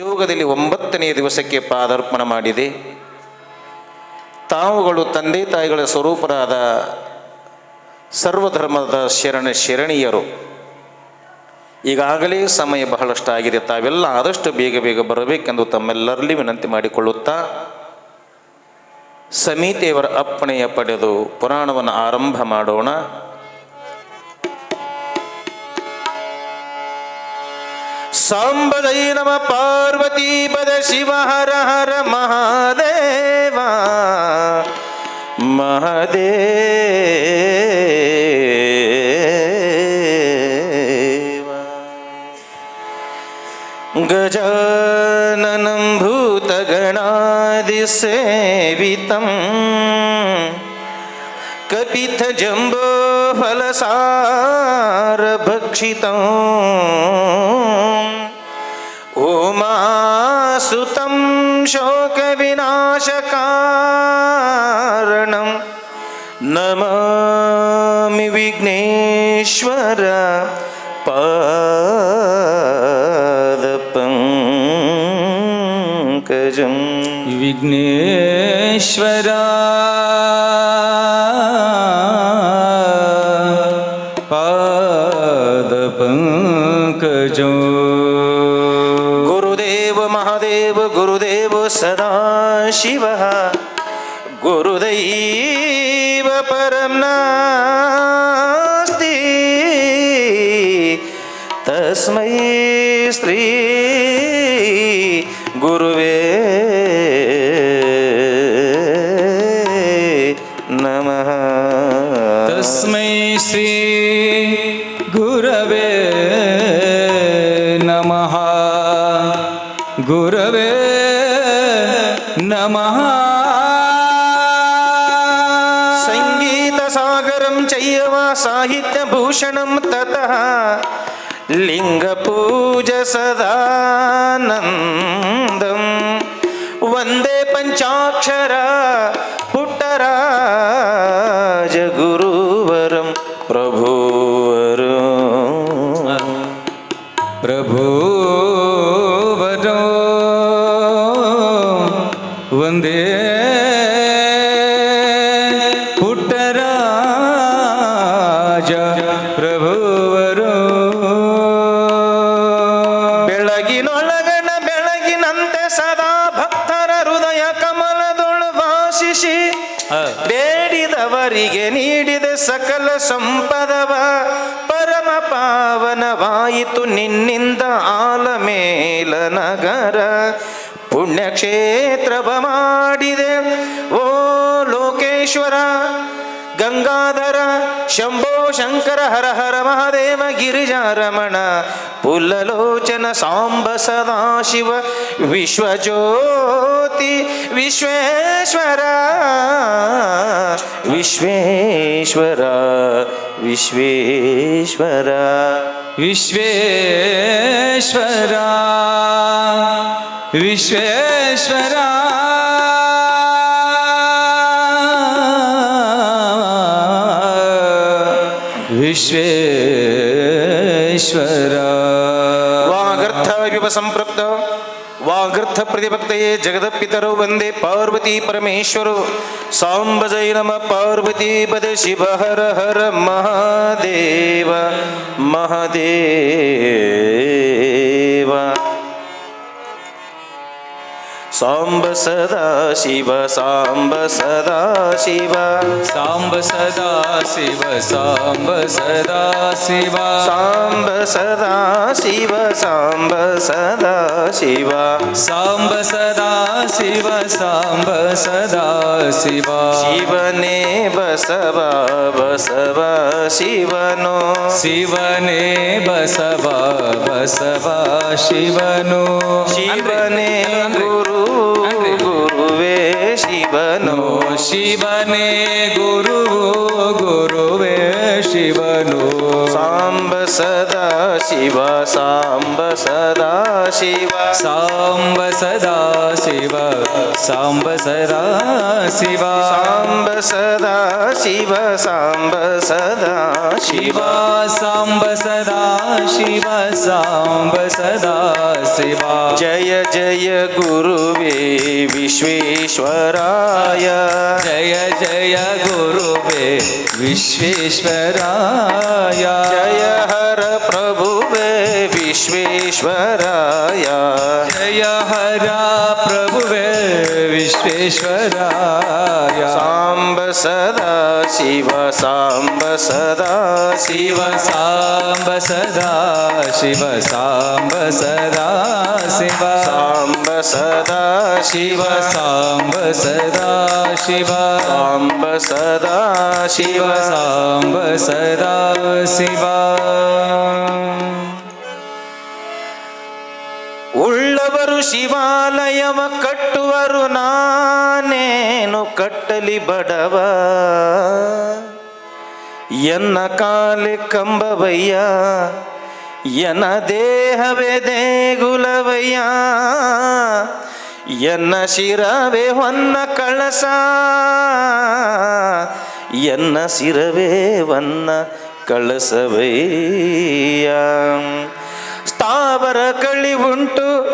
ಯೋಗದಲ್ಲಿ ಒಂಬತ್ತನೆಯ ದಿವಸಕ್ಕೆ ಪಾದಾರ್ಪಣ ಮಾಡಿದೆ. ತಾವುಗಳು ತಂದೆ ತಾಯಿಗಳ ಸ್ವರೂಪರಾದ ಸರ್ವಧರ್ಮದ ಶರಣ ಶರಣೀಯರು. ಈಗಾಗಲೇ ಸಮಯ ಬಹಳಷ್ಟು ಆಗಿದೆ ತಾವೆಲ್ಲ ಆದಷ್ಟು ಬೇಗ ಬೇಗ ಬರಬೇಕೆಂದು ತಮ್ಮೆಲ್ಲರಲ್ಲಿ ವಿನಂತಿ ಮಾಡಿಕೊಳ್ಳುತ್ತಾ ಸಮಿತಿಯವರ ಅಪ್ಪಣೆಯ ಪಡೆದು ಪುರಾಣವನ್ನು ಆರಂಭ ಮಾಡೋಣ. सांबदै नम पार्वतीपद शिव हर हर महादेवा। महादेवा। गजाननं भूतगणादिसेवितं। कपिथजम्बो फलसारभक्षितम् उमासुतं शोकविनाशकारणं नमामि विघ्नेश्वर पदपजं विघ्नेश्वरा। शिव गुरुदेव परम नास्ति। तस्मै श्री सागरं चैव लिंग पूज सदानंद वंदे पंचाक्षर पुटराज प्रभुवर। प्रभु वंदे ಪಾವನವಾಯಿತು ನಿನ್ನಿಂದ ಆಲಮೇಲ ನಗರ. ಪುಣ್ಯಕ್ಷೇತ್ರವ ಮಾಡಿದೆ ಓ ಲೋಕೇಶ್ವರ. ಗಂಗಾಧರ, ಶಂಭೋ, ಶಂಕರ, ಹರ ಹರ, ಮಹಾದೇವ, ಗಿರಿಜಾರಮಣ, ಪುಲ್ಲಲೋಚನ, ಸಾಂಬ, ಸದಾಶಿವ, ವಿಶ್ವಜ್ಯೋತಿ, ವಿಶ್ವೇಶ್ವರ. ವಿಶ್ವೇಶ್ವರ ವಿಶ್ವೇಶ್ವರ. विश्वेश्वरा विश्वेश्वरा। विश्वेश्वरा। वागर्थविपसम्पृप्त वागृथ प्रतिपक्त जगद जगदपितरौ वंदे पार्वती परमेश्वर। परमेश्वरौ नम पार्वती पद शिव हर हर महादेव महादेव। सांब सदा शिव सांब सदा शिव। सांब सदा शिव सांब सदा शिव। सांब सदा शिव सांब सदा शिव। साम्ब सदा शिव साम्ब सदा शिवा शिवने बसवा बसवा शिवनो शिवने बसवा बसवा शिवनो शिवने गुरु गुरुवे शिवनो शिवने गुरु गुरुवे शिवनो साम्ब ಶಿವನೇ ಗುರು ಗುರುವೇ ಶಿವನು ಸಾಂಬ ಸದಾ ಶಿವ ಸಾಂಬ ಸದಾ ಶಿವ ಸಾಂಬ ಸದಾ ಶಿವ ಸಾಂಬ ಸದಾ ಶಿವ ಸಾಂಬ ಸದಾ ಶಿವ ಸಾಂಬ ಸದಾ ಶಿವ ಶಿವ ಸಾಂಬ ಸದಾ ಶಿವ ಸಾಂಬ ಸದಾ ಶಿವ ಜಯ ಜಯ ಗುರುವೇ हर प्रभुवे विश्वेश्वराय। जय हरा प्रभुवे विश्वेश्वराय। साम्ब सदा शिव साम्ब ಪ್ರಭುವೇ शिव ಸಾಂಬ ಸದಾ ಶಿವ ಸಾಂಬ ಸದಾ ಶಿವ ಸಾಂಬ ಸದಾ ಶಿವ ಸಾಂಬ ಸದಾ ಶಿವ ಸಾಂಬ ಸದಾ ಶಿವ ಶಿವ ಸಾಂಬ ಸದಾ ಶಿವ ಸಾಂಬ ಸದಾ ಶಿವ ಶಿವ ಸಾಂಬ ಸದಾ ಶಿವ ಉಳ್ಳವರು ಶಿವಾಲಯವ ಕಟ್ಟುವರು ನಾನೇನು ಕಟ್ಟಲಿ ಬಡವ ಎನ್ನ ಕಾಲೆ ಕಂಬವಯ್ಯ, ಎನ್ನ ದೇಹವೇ ದೇಗುಲವಯ್ಯ, ಎನ್ನ ಶಿರವೇ ಹೊನ್ನ ಕಳಸ, ಎನ್ನ ಶಿರವೇ ವನ್ನ ಕಳಸವಯ್ಯ. ಸ್ಥಾವರ ಕಳಿ ಉಂಟು,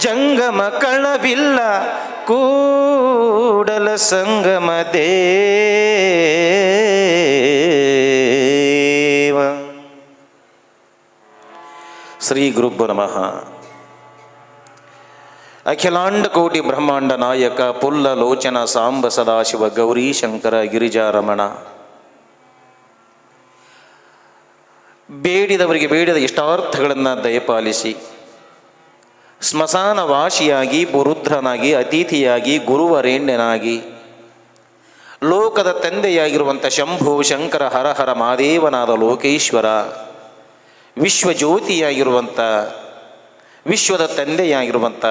ಜಂಗಮ ಕಳವಿಲ್ಲ, ಕೂಡಲ ಸಂಗಮ ದೇವ. ಶ್ರೀ ಗುರುಬ್ಬು ನಮಃ. ಅಖಿಲಾಂಡ ಕೋಟಿ ಬ್ರಹ್ಮಾಂಡ ನಾಯಕ ಪುಲ್ಲ ಲೋಚನ ಸಾಂಬ ಸದಾಶಿವ ಗೌರಿ ಶಂಕರ ಗಿರಿಜಾರಮಣ. ಬೇಡಿದವರಿಗೆ ಬೇಡಿದ ಇಷ್ಟಾರ್ಥಗಳನ್ನು ದಯಪಾಲಿಸಿ. ಸ್ಮಶಾನ ವಾಸಿಯಾಗಿ ಬುರುದ್ರನಾಗಿ ಅತಿಥಿಯಾಗಿ, ಗುರುವರೇಣ್ಯನಾಗಿ, ಲೋಕದ ತಂದೆಯಾಗಿರುವಂಥ ಶಂಭು, ಶಂಕರ, ಹರಹರ ಮಾದೇವನಾದ ಲೋಕೇಶ್ವರ ವಿಶ್ವಜ್ಯೋತಿಯಾಗಿರುವಂಥ, ವಿಶ್ವದ ತಂದೆಯಾಗಿರುವಂಥ,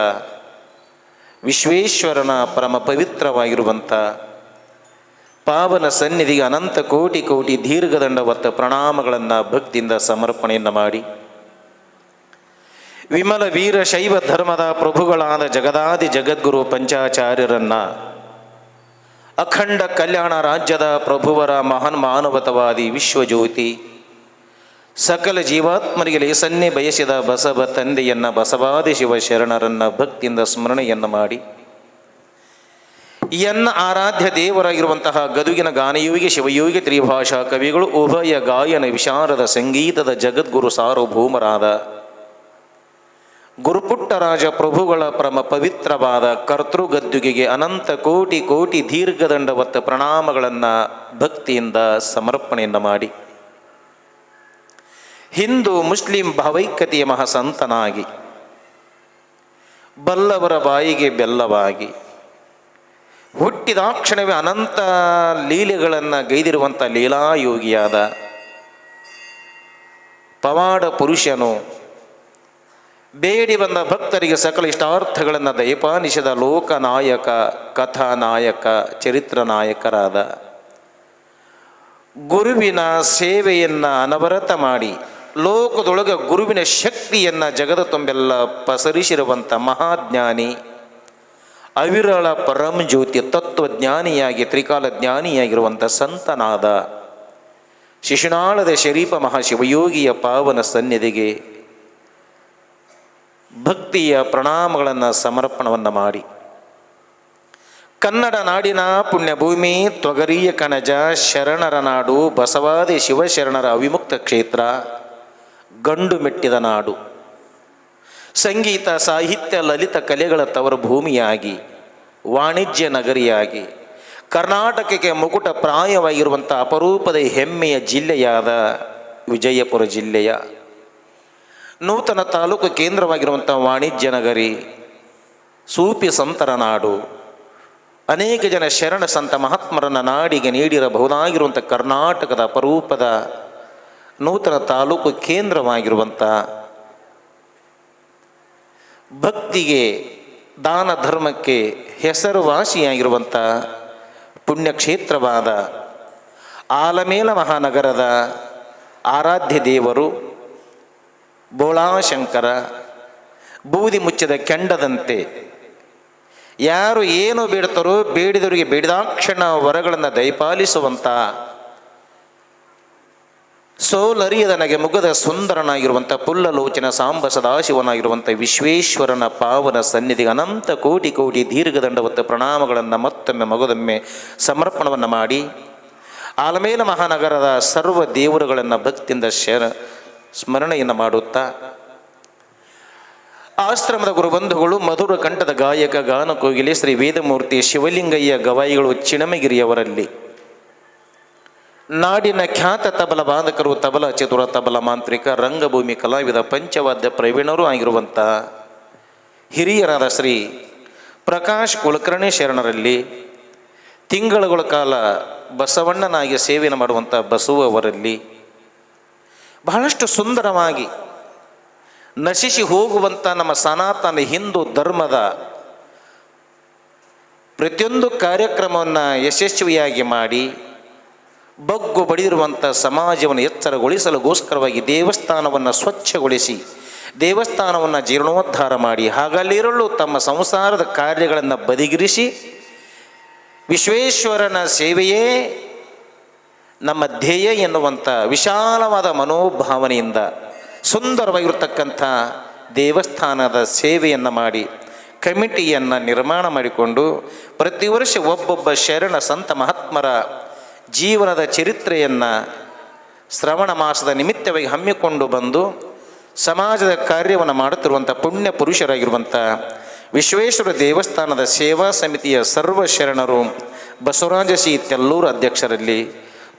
ವಿಶ್ವೇಶ್ವರನ ಪರಮ ಪವಿತ್ರವಾಗಿರುವಂಥ, ಪಾವನ ಸನ್ನಿಧಿಗೆ ಅನಂತ ಕೋಟಿ ಕೋಟಿ ದೀರ್ಘದಂಡವತ್ತ ಪ್ರಣಾಮಗಳನ್ನು ಭಕ್ತಿಯಿಂದ ಸಮರ್ಪಣೆಯನ್ನು ಮಾಡಿ. ವಿಮಲ ವೀರ ಶೈವ ಧರ್ಮದ ಪ್ರಭುಗಳಾದ ಜಗದಾದಿ ಜಗದ್ಗುರು ಪಂಚಾಚಾರ್ಯರನ್ನ, ಅಖಂಡ ಕಲ್ಯಾಣ ರಾಜ್ಯದ ಪ್ರಭುವರ ಮಹಾನ್ ಮಾನವತವಾದಿ ವಿಶ್ವಜ್ಯೋತಿ ಸಕಲ ಜೀವಾತ್ಮರಿಗೆ ಲೇಸನ್ನೇ ಬಯಸಿದ ಬಸವ ತಂದೆಯನ್ನ ಬಸವಾದಿ ಶಿವ ಶರಣರನ್ನ ಭಕ್ತಿಯಿಂದ ಸ್ಮರಣೆಯನ್ನು ಮಾಡಿ. ಎನ್ನ ಆರಾಧ್ಯ ದೇವರಾಗಿರುವಂತಹ ಗದುಗಿನ ಗಾನಯೋಗಿ ಶಿವಯೋಗಿ ತ್ರಿಭಾಷಾ ಕವಿಗಳು ಉಭಯ ಗಾಯನ ವಿಶಾರದ ಸಂಗೀತದ ಜಗದ್ಗುರು ಸಾರ್ವಭೌಮರಾದ. ಗುರುಪುಟ್ಟರಾಜ ಪ್ರಭುಗಳ ಪರಮ ಪವಿತ್ರವಾದ ಕರ್ತೃಗದ್ದುಗೆಗೆ ಅನಂತ ಕೋಟಿ ಕೋಟಿ ದೀರ್ಘದಂಡವತ್ತ ಪ್ರಣಾಮಗಳನ್ನು ಭಕ್ತಿಯಿಂದ ಸಮರ್ಪಣೆಯನ್ನು ಮಾಡಿ. ಹಿಂದೂ ಮುಸ್ಲಿಂ ಭಾವೈಕ್ಯತೆಯ ಮಹಾಸಂತನಾಗಿ, ಬಲ್ಲವರ ಬಾಯಿಗೆ ಬೆಲ್ಲವಾಗಿ ಹುಟ್ಟಿದಾಕ್ಷಣವೇ ಅನಂತ ಲೀಲೆಗಳನ್ನು ಗೈದಿರುವಂಥ ಲೀಲಾಯೋಗಿಯಾದ ಪವಾಡ ಪುರುಷನು ಬೇಡಿ ಬಂದ ಭಕ್ತರಿಗೆ ಸಕಲ ಇಷ್ಟಾರ್ಥಗಳನ್ನು ದಯಪಾನಿಸಿದ ಲೋಕನಾಯಕ, ಕಥಾನಾಯಕ ಚರಿತ್ರ ನಾಯಕರಾದ ಗುರುವಿನ ಸೇವೆಯನ್ನು ಅನವರತ ಮಾಡಿ ಲೋಕದೊಳಗೆ ಗುರುವಿನ ಶಕ್ತಿಯನ್ನು ಜಗದ ತುಂಬೆಲ್ಲ ಪಸರಿಸಿರುವಂಥ ಮಹಾಜ್ಞಾನಿ, ಅವಿರಳ ಪರಂ ಜ್ಯೋತಿ ತತ್ವಜ್ಞಾನಿಯಾಗಿ, ತ್ರಿಕಾಲ ಜ್ಞಾನಿಯಾಗಿರುವಂಥ ಸಂತನಾದ ಶಿಶುನಾಳದ ಶರೀಫ ಮಹಾಶಿವಯೋಗಿಯ ಪಾವನ ಸನ್ನಿಧಿಗೆ ಭಕ್ತಿಯ ಪ್ರಣಾಮಗಳನ್ನು ಸಮರ್ಪಣವನ್ನು ಮಾಡಿ. ಕನ್ನಡ ನಾಡಿನ ಪುಣ್ಯಭೂಮಿ, ತೊಗರಿಯ ಕಣಜ, ಶರಣರ ನಾಡು, ಬಸವಾದಿ ಶಿವಶರಣರ ಅವಿಮುಕ್ತ ಕ್ಷೇತ್ರ ಗಂಡು ಮೆಟ್ಟಿದ ನಾಡು. ಸಂಗೀತ, ಸಾಹಿತ್ಯ, ಲಲಿತ ಕಲೆಗಳ ತವರು ಭೂಮಿಯಾಗಿ, ವಾಣಿಜ್ಯ ನಗರಿಯಾಗಿ, ಕರ್ನಾಟಕಕ್ಕೆ ಮುಕುಟ ಪ್ರಾಯವಾಗಿರುವಂಥ ಅಪರೂಪದ ಹೆಮ್ಮೆಯ ಜಿಲ್ಲೆಯಾದ ವಿಜಯಪುರ ಜಿಲ್ಲೆಯ ನೂತನ ತಾಲೂಕು ಕೇಂದ್ರವಾಗಿರುವಂಥ ವಾಣಿಜ್ಯ ನಗರಿ ಸೂಪಿ ಸಂತರ ನಾಡು. ಅನೇಕ ಜನ ಶರಣ ಸಂತ ಮಹಾತ್ಮರನ್ನ ನಾಡಿಗೆ ನೀಡಿರಬಹುದಾಗಿರುವಂಥ ಕರ್ನಾಟಕದ ಅಪರೂಪದ ನೂತನ ತಾಲೂಕು ಕೇಂದ್ರವಾಗಿರುವಂಥ ಭಕ್ತಿಗೆ, ದಾನ ಧರ್ಮಕ್ಕೆ ಹೆಸರುವಾಸಿಯಾಗಿರುವಂಥ ಪುಣ್ಯಕ್ಷೇತ್ರವಾದ ಆಲಮೇಲ ಮಹಾನಗರದ ಆರಾಧ್ಯ ದೇವರು ಬೋಳಾಶಂಕರ, ಬೂದಿ ಮುಚ್ಚಿದ ಕೆಂಡದಂತೆ ಯಾರು ಏನು ಬೇಡ್ತಾರೋ ಬೇಡಿದವರಿಗೆ ಬೇಡಿದಾಕ್ಷಣ ವರಗಳನ್ನು ದಯಪಾಲಿಸುವಂಥ ಸೋಲರಿಯದ ನಗೆ ಮುಗದ ಸುಂದರನಾಗಿರುವಂಥ ಪುಲ್ಲಲೋಚನ ಸಾಂಬ ಸದಾಶಿವನಾಗಿರುವಂಥ ವಿಶ್ವೇಶ್ವರನ ಪಾವನ ಸನ್ನಿಧಿ ಅನಂತ ಕೋಟಿ ಕೋಟಿ ದೀರ್ಘದಂಡವತ್ತ ಪ್ರಣಾಮಗಳನ್ನು ಮತ್ತೊಮ್ಮೆ ಮಗದೊಮ್ಮೆ ಸಮರ್ಪಣವನ್ನು ಮಾಡಿ ಆಲಮೇಲ ಮಹಾನಗರದ ಸರ್ವ ದೇವರುಗಳನ್ನು ಭಕ್ತಿಯಿಂದ ಶರ ಸ್ಮರಣೆಯನ್ನು ಮಾಡುತ್ತಾ ಆಶ್ರಮದ ಗುರುಬಂಧುಗಳು, ಮಧುರ ಕಂಠದ ಗಾಯಕ ಗಾನ ಕೋಗಿಲೆ ಶ್ರೀ ವೇದಮೂರ್ತಿ ಶಿವಲಿಂಗಯ್ಯ ಗವಾಯಿಗಳು, ಚಿಣಮಗಿರಿಯವರಲ್ಲಿ. ನಾಡಿನ ಖ್ಯಾತ ತಬಲ ಬಾಧಕರು, ತಬಲ ಚತುರ, ತಬಲ ಮಾಂತ್ರಿಕ, ರಂಗಭೂಮಿ ಕಲಾವಿದ, ಪಂಚವಾದ್ಯ ಪ್ರವೀಣರು ಆಗಿರುವಂಥ ಹಿರಿಯರಾದ ಶ್ರೀ ಪ್ರಕಾಶ್ ಕುಲಕರ್ಣಿ ಶರಣರಲ್ಲಿ ತಿಂಗಳುಗಳ ಕಾಲ ಬಸವಣ್ಣನಾಗಿ ಸೇವೆಯನ್ನು ಮಾಡುವಂಥ ಬಸವವರಲ್ಲಿ ಬಹಳಷ್ಟು ಸುಂದರವಾಗಿ ನಶಿಸಿ ಹೋಗುವಂಥ ನಮ್ಮ ಸನಾತನ ಹಿಂದೂ ಧರ್ಮದ ಪ್ರತಿಯೊಂದು ಕಾರ್ಯಕ್ರಮವನ್ನು ಯಶಸ್ವಿಯಾಗಿ ಮಾಡಿ ಬಗ್ಗು ಬಡಿದಿರುವಂಥ ಸಮಾಜವನ್ನು ಎಚ್ಚರಗೊಳಿಸಲುಗೋಸ್ಕರವಾಗಿ ದೇವಸ್ಥಾನವನ್ನು ಸ್ವಚ್ಛಗೊಳಿಸಿ, ದೇವಸ್ಥಾನವನ್ನು ಜೀರ್ಣೋದ್ಧಾರ ಮಾಡಿ ಹಾಗಲ್ಲಿರಲು ತಮ್ಮ ಸಂಸಾರದ ಕಾರ್ಯಗಳನ್ನು ಬದಿಗಿರಿಸಿ, ವಿಶ್ವೇಶ್ವರನ ಸೇವೆಯೇ ನಮ್ಮ ಧ್ಯೇಯ ಎನ್ನುವಂಥ ವಿಶಾಲವಾದ ಮನೋಭಾವನೆಯಿಂದ ಸುಂದರವಾಗಿರತಕ್ಕಂಥ ದೇವಸ್ಥಾನದ ಸೇವೆಯನ್ನು ಮಾಡಿ, ಕಮಿಟಿಯನ್ನು ನಿರ್ಮಾಣ ಮಾಡಿಕೊಂಡು ಪ್ರತಿ ವರ್ಷ ಒಬ್ಬೊಬ್ಬ ಶರಣ ಸಂತ ಮಹಾತ್ಮರ ಜೀವನದ ಚರಿತ್ರೆಯನ್ನು ಶ್ರವಣ ಮಾಸದ ನಿಮಿತ್ತವಾಗಿ ಹಮ್ಮಿಕೊಂಡು ಬಂದು ಸಮಾಜದ ಕಾರ್ಯವನ್ನು ಮಾಡುತ್ತಿರುವಂಥ ಪುಣ್ಯ ಪುರುಷರಾಗಿರುವಂಥ ವಿಶ್ವೇಶ್ವರ ದೇವಸ್ಥಾನದ ಸೇವಾ ಸಮಿತಿಯ ಸರ್ವ ಶರಣರು ಬಸವರಾಜ ಸಿ ತೆಲ್ಲೂರು ಅಧ್ಯಕ್ಷರಲ್ಲಿ,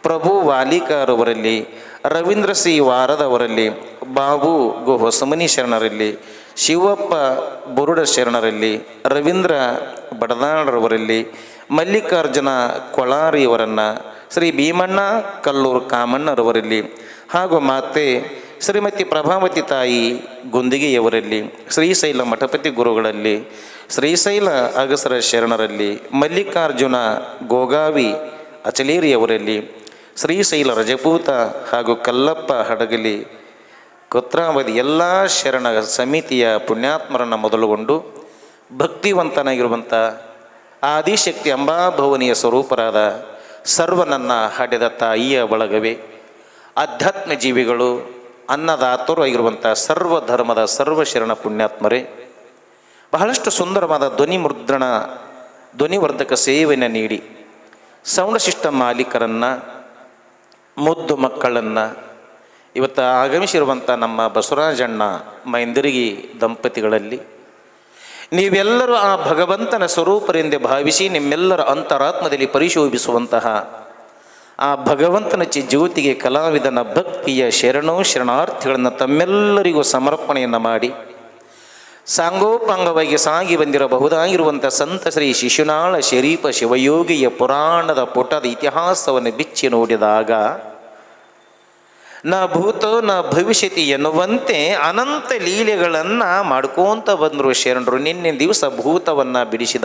ಪ್ರಭು ವಾಲಿಕಾರವರಲ್ಲಿ ರವೀಂದ್ರ ಸಿ ವಾರದವರಲ್ಲಿ ಬಾಬು ಗೋ ಹೊಸಮನಿ ಶರಣರಲ್ಲಿ, ಶಿವಪ್ಪ ಬುರುಡ ಶರಣರಲ್ಲಿ, ರವೀಂದ್ರ ಬಡದಾಳರವರಲ್ಲಿ ಮಲ್ಲಿಕಾರ್ಜುನ ಕೊಳಾರಿಯವರನ್ನು ಶ್ರೀ ಭೀಮಣ್ಣ ಕಲ್ಲೂರು ಕಾಮಣ್ಣರವರಲ್ಲಿ ಹಾಗೂ ಮಾತೆ ಶ್ರೀಮತಿ ಪ್ರಭಾವತಿ ತಾಯಿ ಗುಂದಿಗೆಯವರಲ್ಲಿ ಶ್ರೀಶೈಲ ಮಠಪತಿ ಗುರುಗಳಲ್ಲಿ ಶ್ರೀಶೈಲ ಅಗಸರ ಶರಣರಲ್ಲಿ ಮಲ್ಲಿಕಾರ್ಜುನ ಗೋಗಾವಿ ಅಚಲೇರಿಯವರಲ್ಲಿ ಶ್ರೀಶೈಲ ರಜಪೂತ ಹಾಗೂ ಕಲ್ಲಪ್ಪ ಹಡಗಲಿ ಕೊತ್ರಾವಧಿ ಎಲ್ಲ ಶರಣ ಸಮಿತಿಯ ಪುಣ್ಯಾತ್ಮರನ್ನು ಮೊದಲುಗೊಂಡು ಭಕ್ತಿವಂತನಾಗಿರುವಂಥ ಆದಿಶಕ್ತಿ ಅಂಬಾಭವನಿಯ ಸ್ವರೂಪರಾದ ಸರ್ವನನ್ನ ಹಡೆದ ತಾಯಿಯ ಬಳಗವೇ. ಅಧ್ಯಾತ್ಮ ಜೀವಿಗಳು ಅನ್ನದಾತರು ಆಗಿರುವಂಥ ಸರ್ವ ಸರ್ವಶರಣ ಸರ್ವ ಶರಣ ಪುಣ್ಯಾತ್ಮರೇ. ಬಹಳಷ್ಟು ಸುಂದರವಾದ ಧ್ವನಿ ಮುದ್ರಣ, ಧ್ವನಿವರ್ಧಕ ಸೇವೆಯನ್ನು ನೀಡಿ ಸೌಂಡ್ ಸಿಸ್ಟಮ್ ಮಾಲೀಕರನ್ನು, ಮುದ್ದು ಮಕ್ಕಳನ್ನು, ಇವತ್ತು ಆಗಮಿಸಿರುವಂಥ ನಮ್ಮ ಬಸವರಾಜಣ್ಣ ಮೈಂದಿರಿಗಿ ದಂಪತಿಗಳಲ್ಲಿ ನೀವೆಲ್ಲರೂ ಆ ಭಗವಂತನ ಸ್ವರೂಪರೆಂದೇ ಭಾವಿಸಿ ನಿಮ್ಮೆಲ್ಲರ ಅಂತರಾತ್ಮದಲ್ಲಿ ಪರಿಶೋಭಿಸುವಂತಹ ಆ ಭಗವಂತನ ಚಿ ಜ್ಯೋತಿಗೆ ಕಲಾವಿದನ ಭಕ್ತಿಯ ಶರಣೋ ಶರಣಾರ್ಥಿಗಳನ್ನು ತಮ್ಮೆಲ್ಲರಿಗೂ ಸಮರ್ಪಣೆಯನ್ನು ಮಾಡಿ ಸಾಂಗೋಪಾಂಗವಾಗಿ ಸಾಗಿ ಬಂದಿರಬಹುದಾಗಿರುವಂಥ ಸಂತ ಶ್ರೀ ಶಿಶುನಾಳ ಶರೀಫ ಶಿವಯೋಗಿಯ ಪುರಾಣದ ಪುಟದ ಇತಿಹಾಸವನ್ನು ಬಿಚ್ಚಿ ನೋಡಿದಾಗ ನ ಭೂತೋ ನ ಭವಿಷ್ಯತಿ ಎನ್ನುವಂತೆ ಅನಂತ ಲೀಲೆಗಳನ್ನು ಮಾಡ್ಕೋತ ಬಂದರು ಶರಣರು. ನಿನ್ನೆ ದಿವಸ ಭೂತವನ್ನು ಬಿಡಿಸಿದ.